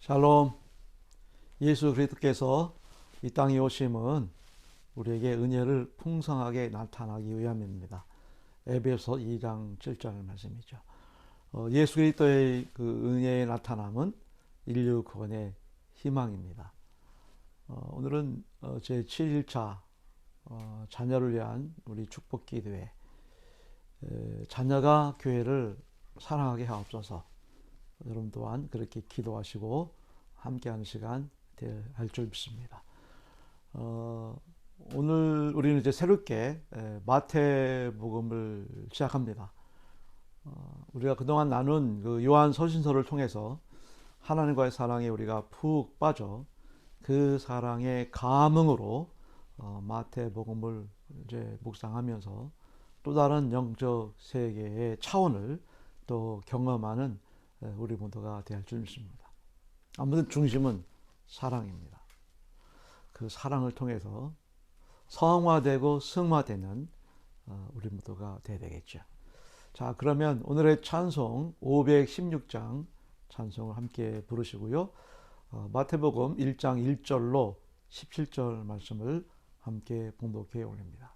샬롬. 예수 그리스도께서 이 땅에 오심은 우리에게 은혜를 풍성하게 나타나기 위함입니다. 에베소 2장 7절 말씀이죠. 어, 예수 그리스도의 그 은혜의 나타남은 인류 구원의 희망입니다. 어, 오늘은 어, 제 7일차 어, 자녀를 위한 우리 축복 기도회 에, 자녀가 교회를 사랑하게 하옵소서 여러분 또한 그렇게 기도하시고 함께하는 시간 될 줄 믿습니다. 어, 오늘 우리는 이제 새롭게 에, 마태복음을 시작합니다. 어, 우리가 그동안 나눈 그 요한 서신서를 통해서 하나님과의 사랑에 우리가 푹 빠져 그 사랑의 감흥으로 어, 마태복음을 이제 묵상하면서 또 다른 영적 세계의 차원을 또 경험하는 에, 우리 모두가 될줄 믿습니다. 아무튼 중심은 사랑입니다. 그 사랑을 통해서 성화되고 승화되는 어, 우리 모두가 되어야 되겠죠. 자, 그러면 오늘의 찬송 516장 찬송을 함께 부르시고요. 어, 마태복음 1장 1절로 17절 말씀을 함께 봉독해 올립니다.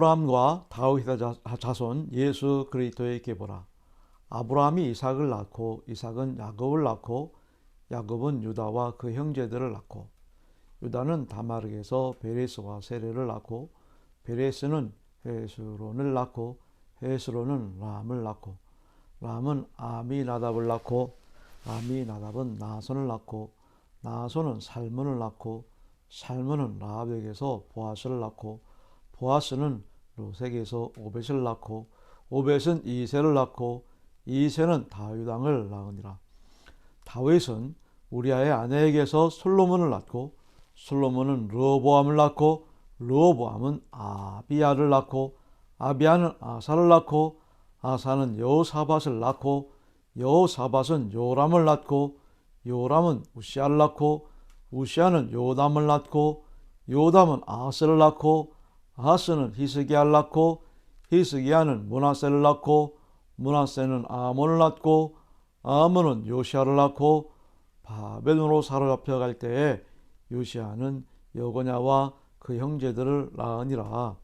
아브라함과 다윗의 자- 자손 예수 그리스도에게 보라. 아브라함이 이삭을 낳고 이삭은 야곱을 낳고 야곱은 유다와 그 형제들을 낳고 유다는 다마르에서 베레스와 세레를 낳고 베레스는 헤스론을 낳고 헤스론은 람을 낳고 람은 아미나답을 낳고 아미나답은 나손을 낳고 나손은 살문을 낳고 살문은 라합에게서 보아스를 낳고 보아스는 루색에서 오벳을 낳고 오벳은 이세를 낳고 이세는 다윗 왕을 낳으니라. 다윗은 우리아의 아내에게서 솔로몬을 낳고 솔로몬은 르보암을 낳고 르보암은 아비야를 낳고 아비야는 아사를 낳고 아사는 여호사밧을 낳고 여호사밧은 요람을 낳고 요람은 우시아를 낳고 우시아는 요담을 낳고 요담은 아스를 낳고 아스는 히스기야를 낳고 히스기야는 문하세를 낳고 문하세는 아몬을 낳고 아몬은 요시아를 낳고 바벨론으로 사로잡혀 갈 때에 요시아는 여고냐와 그 형제들을 낳으니라.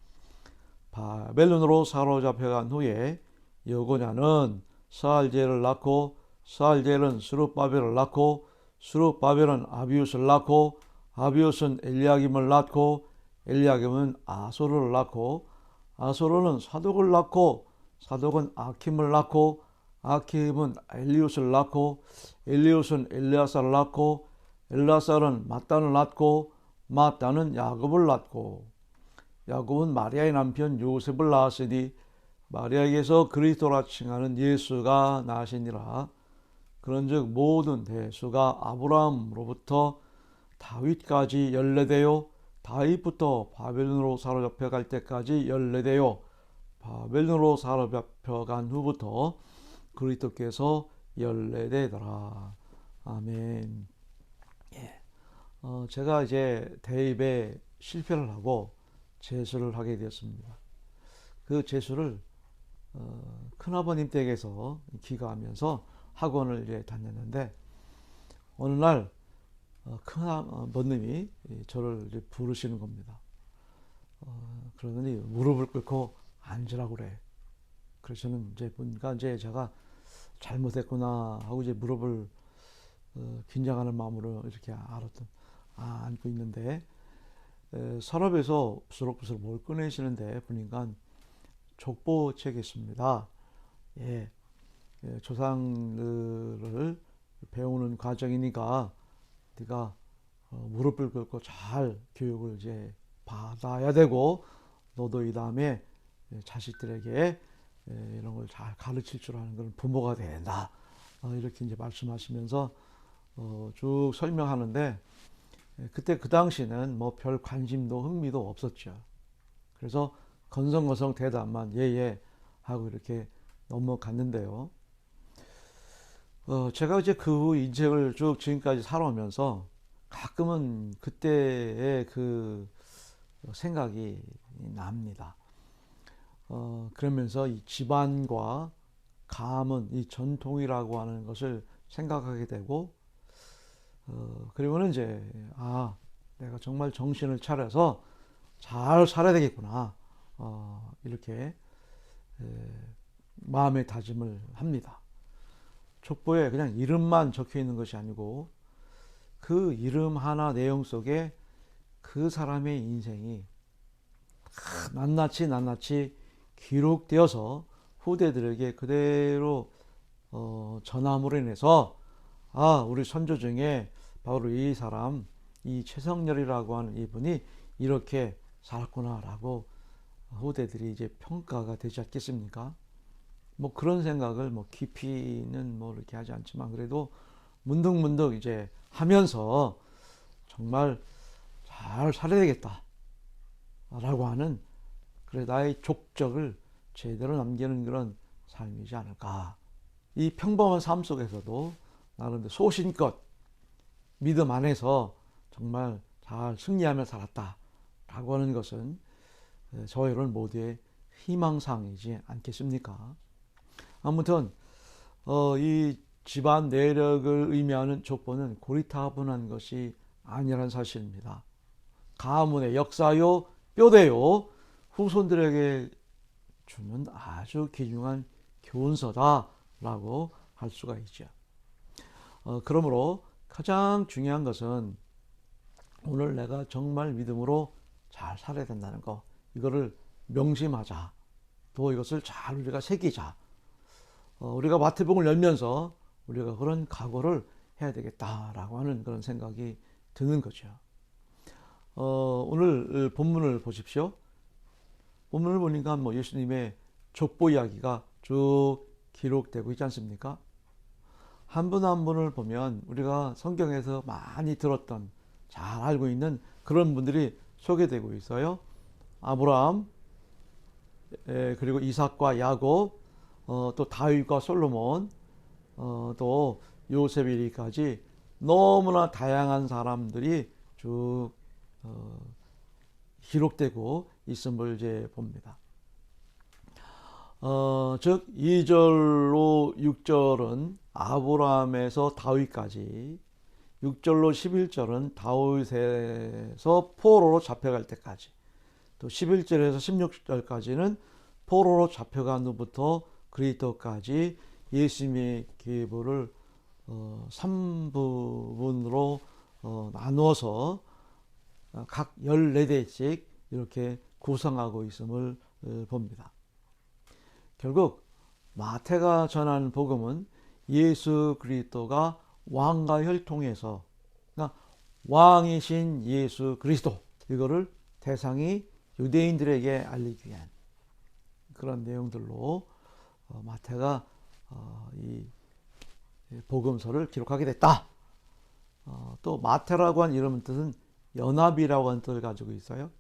바벨론으로 사로잡혀 간 후에 여고냐는 사알제를 낳고 사알제는 스룹바벨을 낳고 스룹바벨은 아비우스를 낳고 아비우스는 엘리야김을 낳고 엘리야김은 아소르를 낳고 아소르는 사독을 낳고 사독은 아킴을 낳고 아킴은 엘리우스를 낳고 엘리우스는 엘리아사를 낳고 엘라사는 마단을 낳고 마단은 야곱을 낳고 야곱은 마리아의 남편 요셉을 낳았으니 마리아에게서 그리스도라 칭하는 예수가 나시니라. 그런즉 모든 대수가 아브라함으로부터 다윗까지 열례되요 다윗부터 바벨론으로 사로잡혀 갈 때까지 열례되요 바벨론으로 사로잡혀 간 후부터 그리스도께서 열례되더라 아멘. 예. 어, 제가 이제 대입에 실패를 하고 재수를 하게 되었습니다. 그 재수를 어, 큰아버님 댁에서 기가하면서 학원을 이제 다녔는데 어느 날 어, 큰아버님이 저를 이제 부르시는 겁니다. 어, 그러더니 무릎을 꿇고 앉으라고 그래. 그래서 저는 이제 보니까 이제 제가 잘못했구나 하고 이제 무릎을 어, 긴장하는 마음으로 이렇게 알았던 아 앉고 있는데 에, 서랍에서 부스럭부스럭 뭘 꺼내시는데 보니까 족보책이 있습니다. 예, 예, 조상들을 배우는 과정이니까 네가 어, 무릎을 꿇고 잘 교육을 이제 받아야 되고 너도 이 다음에 자식들에게 예, 이런 걸 잘 가르칠 줄 아는 그런 부모가 된다. 어, 이렇게 이제 말씀하시면서 어, 쭉 설명하는데 예, 그때 그 당시는 뭐 별 관심도 흥미도 없었죠. 그래서 건성건성 대답만 예예 하고 이렇게 넘어갔는데요. 어, 제가 이제 그후 인생을 쭉 지금까지 살아오면서 가끔은 그때의 그 생각이 납니다. 어, 그러면서 이 집안과 가문, 이 전통이라고 하는 것을 생각하게 되고, 어, 그리고는 이제, 아, 내가 정말 정신을 차려서 잘 살아야 되겠구나. 어, 이렇게, 에, 마음의 다짐을 합니다. 족보에 그냥 이름만 적혀 있는 것이 아니고, 그 이름 하나 내용 속에 그 사람의 인생이 낱낱이 낱낱이 기록되어서 후대들에게 그대로 어, 전함으로 인해서 아 우리 선조 중에 바로 이 사람 이 최성렬이라고 하는 이분이 이렇게 살았구나라고 후대들이 이제 평가가 되지 않겠습니까? 뭐 그런 생각을 뭐 깊이는 뭐 이렇게 하지 않지만 그래도 문득문득 이제 하면서 정말 잘 살아야 되겠다 라고 하는 그래 나의 족적을 제대로 남기는 그런 삶이지 않을까. 이 평범한 삶 속에서도 나름대로 소신껏 믿음 안에서 정말 잘 승리하며 살았다 라고 하는 것은 여러분 모두의 희망사항이지 않겠습니까? 아무튼 어, 이 집안 내력을 의미하는 족보는 고리타분한 것이 아니라는 사실입니다. 가문의 역사요, 뼈대요, 후손들에게 주는 아주 귀중한 교훈서다라고 할 수가 있죠. 어, 그러므로 가장 중요한 것은 오늘 내가 정말 믿음으로 잘 살아야 된다는 거, 이거를 명심하자. 또 이것을 잘 우리가 새기자. 어, 우리가 마태복음을 열면서 우리가 그런 각오를 해야 되겠다라고 하는 그런 생각이 드는 거죠. 어, 오늘 본문을 보십시오. 본문을 보니까 뭐 예수님의 족보 이야기가 쭉 기록되고 있지 않습니까? 한 분한 분을 보면 우리가 성경에서 많이 들었던 잘 알고 있는 그런 분들이 소개되고 있어요. 아브라함, 에, 그리고 이삭과 야곱, 어, 또 다윗과 솔로몬, 어, 또 요셉이리까지 너무나 다양한 사람들이 쭉 어, 기록되고 있음을 이제 봅니다. 어, 즉 2절로 6절은 아브라함에서 다윗까지 6절로 11절은 다윗에서 포로로 잡혀갈 때까지 또 11절에서 16절까지는 포로로 잡혀간 후부터 그리스도까지 예수님의 계보를 어, 3부분으로 어, 나누어서 각 14대씩 이렇게 구성하고 있음을 어, 봅니다. 결국 마태가 전한 복음은 예수 그리스도가 왕과 혈통에서 그러니까 왕이신 예수 그리스도 이거를 대상이 유대인들에게 알리기 위한 그런 내용들로 어, 마태가 어, 이 복음서를 기록하게 됐다. 어, 또 마태라고 한 이름 뜻은 연합이라고 하는 뜻을 가지고 있어요.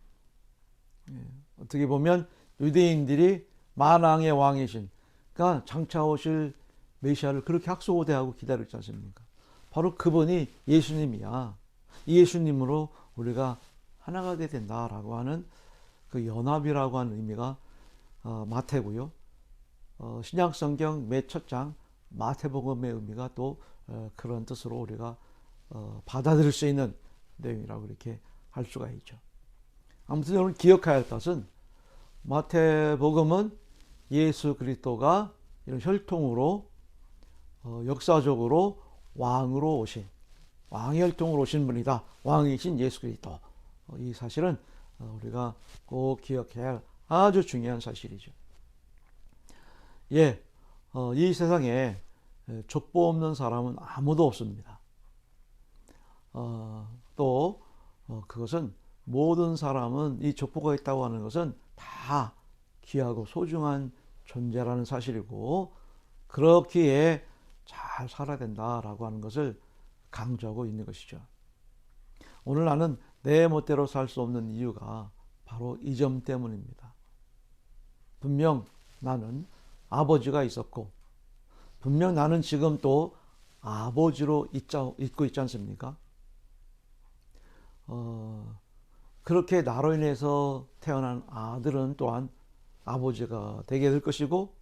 예, 어떻게 보면 유대인들이 만왕의 왕이신 그러니까 장차 오실 메시아를 그렇게 학수고대하고 기다렸지 않습니까? 바로 그분이 예수님이야. 이 예수님으로 우리가 하나가 돼야 된다라고 하는 그 연합이라고 하는 의미가 어, 마태고요. 어, 신약성경 매첫장 마태복음의 의미가 또 어, 그런 뜻으로 우리가 어, 받아들일 수 있는 내용이라고 이렇게 할 수가 있죠. 아무튼 오늘 기억해야 할 것은 마태복음은 예수 그리스도가 이런 혈통으로 어, 역사적으로 왕으로 오신 왕의 혈통으로 오신 분이다. 왕이신 예수 그리스도. 어, 이 사실은 어, 우리가 꼭 기억해야 할 아주 중요한 사실이죠. 예, 어, 이 세상에 족보 없는 사람은 아무도 없습니다. 어, 또 어, 그것은 모든 사람은 이 족보가 있다고 하는 것은 다 귀하고 소중한 존재라는 사실이고 그렇기에 잘 살아야 된다라고 하는 것을 강조하고 있는 것이죠. 오늘 나는 내 멋대로 살 수 없는 이유가 바로 이 점 때문입니다. 분명 나는 아버지가 있었고 분명 나는 지금 또 아버지로 있자, 있고 있지 않습니까? 어, 그렇게 나로 인해서 태어난 아들은 또한 아버지가 되게 될 것이고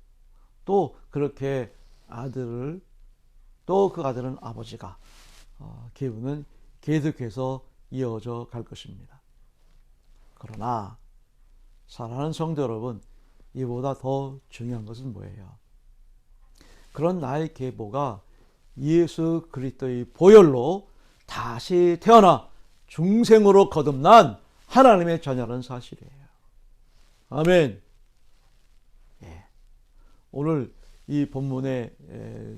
또 그렇게 아들을 또 그 아들은 아버지가 어, 기후는 계속해서 이어져 갈 것입니다. 그러나 사랑하는 성도 여러분, 이보다 더 중요한 것은 뭐예요? 그런 나의 계보가 예수 그리스도의 보혈로 다시 태어나 중생으로 거듭난 하나님의 자녀라는 사실이에요. 아멘. 예. 오늘 이 본문의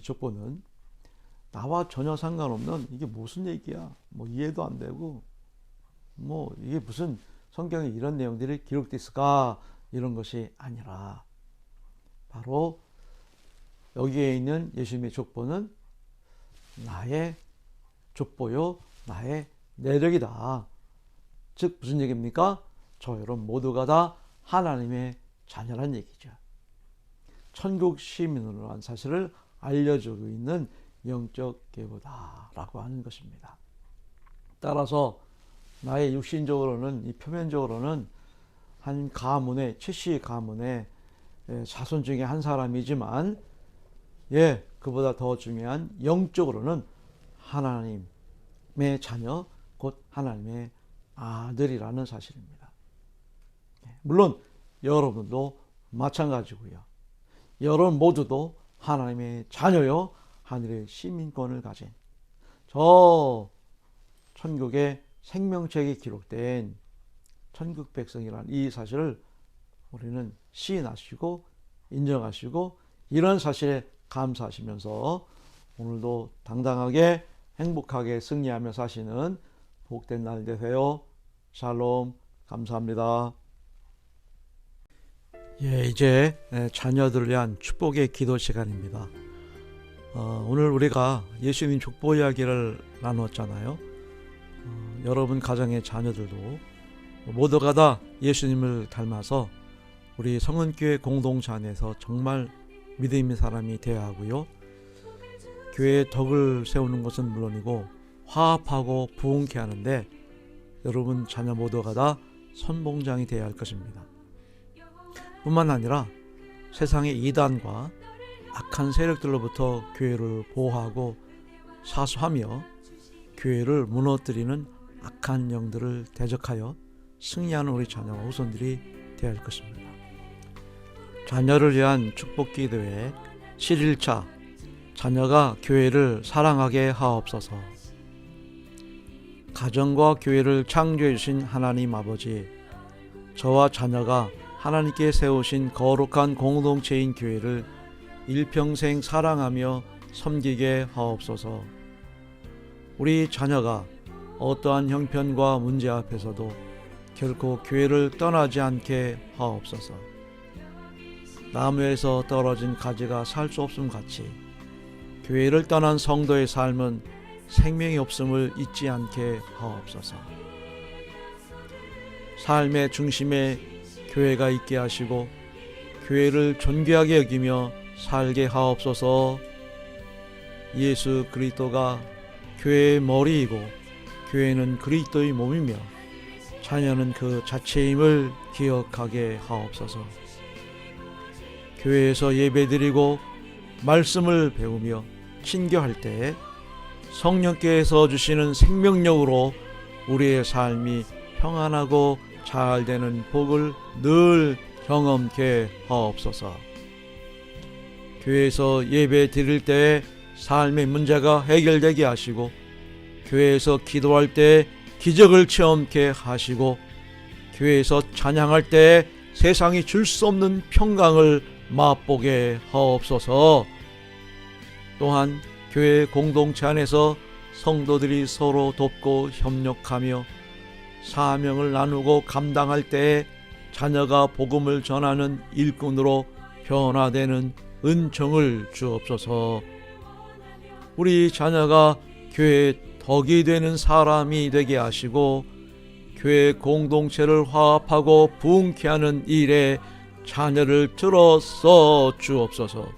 족보는 나와 전혀 상관없는 이게 무슨 얘기야? 뭐 이해도 안 되고 뭐 이게 무슨 성경에 이런 내용들이 기록돼 있을까 이런 것이 아니라 바로 여기에 있는 예수님의 족보는 나의 족보요 나의 내력이다. 즉 무슨 얘기입니까? 저 여러분 모두가 다 하나님의 자녀란 얘기죠. 천국 시민으로 한 사실을 알려주고 있는 영적 계보다라고 하는 것입니다. 따라서 나의 육신적으로는 이 표면적으로는 한 가문의 최씨 가문의 자손 중에 한 사람이지만 예 그보다 더 중요한 영적으로는 하나님의 자녀 곧 하나님의 아들이라는 사실입니다. 예, 물론 여러분도 마찬가지고요. 여러분 모두도 하나님의 자녀요 하늘의 시민권을 가진 저 천국의 생명책에 기록된 천국 백성이라는 이 사실을 우리는 시인하시고 인정하시고 이런 사실에 감사하시면서 오늘도 당당하게 행복하게 승리하며 사시는 복된 날 되세요. 샬롬 감사합니다. 예, 이제 자녀들을 위한 축복의 기도 시간입니다. 어, 오늘 우리가 예수님 족보 이야기를 나눴잖아요. 어, 여러분 가정의 자녀들도 모두가 다 예수님을 닮아서 우리 성은교회 공동체 안에서 정말 믿음 있는 사람이 되어야 하고요. 교회의 덕을 세우는 것은 물론이고 화합하고 부흥케 하는데 여러분 자녀 모두가 다 선봉장이 되어야 할 것입니다. 뿐만 아니라 세상의 이단과 악한 세력들로부터 교회를 보호하고 사수하며 교회를 무너뜨리는 악한 영들을 대적하여 승리하는 우리 자녀와 후손들이 되어야 할 것입니다. 자녀를 위한 축복 기도회 7일차 자녀가 교회를 사랑하게 하옵소서 가정과 교회를 창조해 주신 하나님 아버지 저와 자녀가 하나님께 세우신 거룩한 공동체인 교회를 일평생 사랑하며 섬기게 하옵소서 우리 자녀가 어떠한 형편과 문제 앞에서도 결코 교회를 떠나지 않게 하옵소서 나무에서 떨어진 가지가 살 수 없음 같이 교회를 떠난 성도의 삶은 생명이 없음을 잊지 않게 하옵소서. 삶의 중심에 교회가 있게 하시고 교회를 존귀하게 여기며 살게 하옵소서. 예수 그리스도가 교회의 머리이고 교회는 그리스도의 몸이며 자녀는 그 자체임을 기억하게 하옵소서. 교회에서 예배드리고 말씀을 배우며 친교할 때 성령께서 주시는 생명력으로 우리의 삶이 평안하고 잘 되는 복을 늘 경험케 하옵소서. 교회에서 예배 드릴 때 삶의 문제가 해결되게 하시고 교회에서 기도할 때 기적을 체험케 하시고 교회에서 찬양할 때 세상이 줄 수 없는 평강을 맛보게 하옵소서. 또한 교회 공동체 안에서 성도들이 서로 돕고 협력하며 사명을 나누고 감당할 때에 자녀가 복음을 전하는 일꾼으로 변화되는 은총을 주옵소서. 우리 자녀가 교회 덕이 되는 사람이 되게 하시고 교회 공동체를 화합하고 부흥케 하는 일에 자녀를 들어서 주옵소서.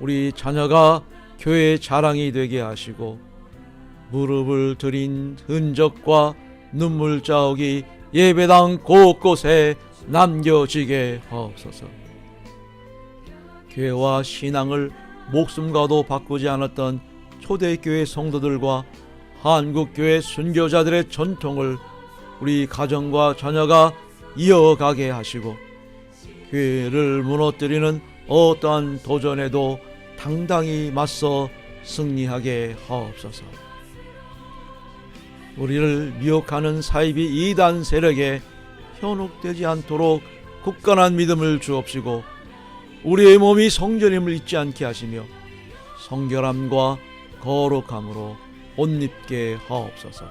우리 자녀가 교회의 자랑이 되게 하시고 무릎을 들인 흔적과 눈물 자욱이 예배당 곳곳에 남겨지게 하옵소서. 교회와 신앙을 목숨과도 바꾸지 않았던 초대교회 성도들과 한국교회 순교자들의 전통을 우리 가정과 자녀가 이어가게 하시고 교회를 무너뜨리는 어떠한 도전에도 당당히 맞서 승리하게 하옵소서. 우리를 미혹하는 사이비 이단 세력에 현혹되지 않도록 굳건한 믿음을 주옵시고 우리의 몸이 성전임을 잊지 않게 하시며 성결함과 거룩함으로 옷 입게 하옵소서.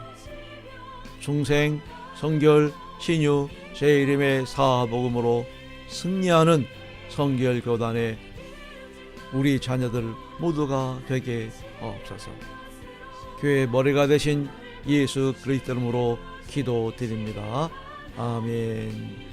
중생, 성결, 신유, 제 이름의 사복음으로 승리하는 성결 교단의 우리 자녀들 모두가 되게 하옵소서. 교회 머리가 되신 예수 그리스도 이름으로 기도드립니다. 아멘.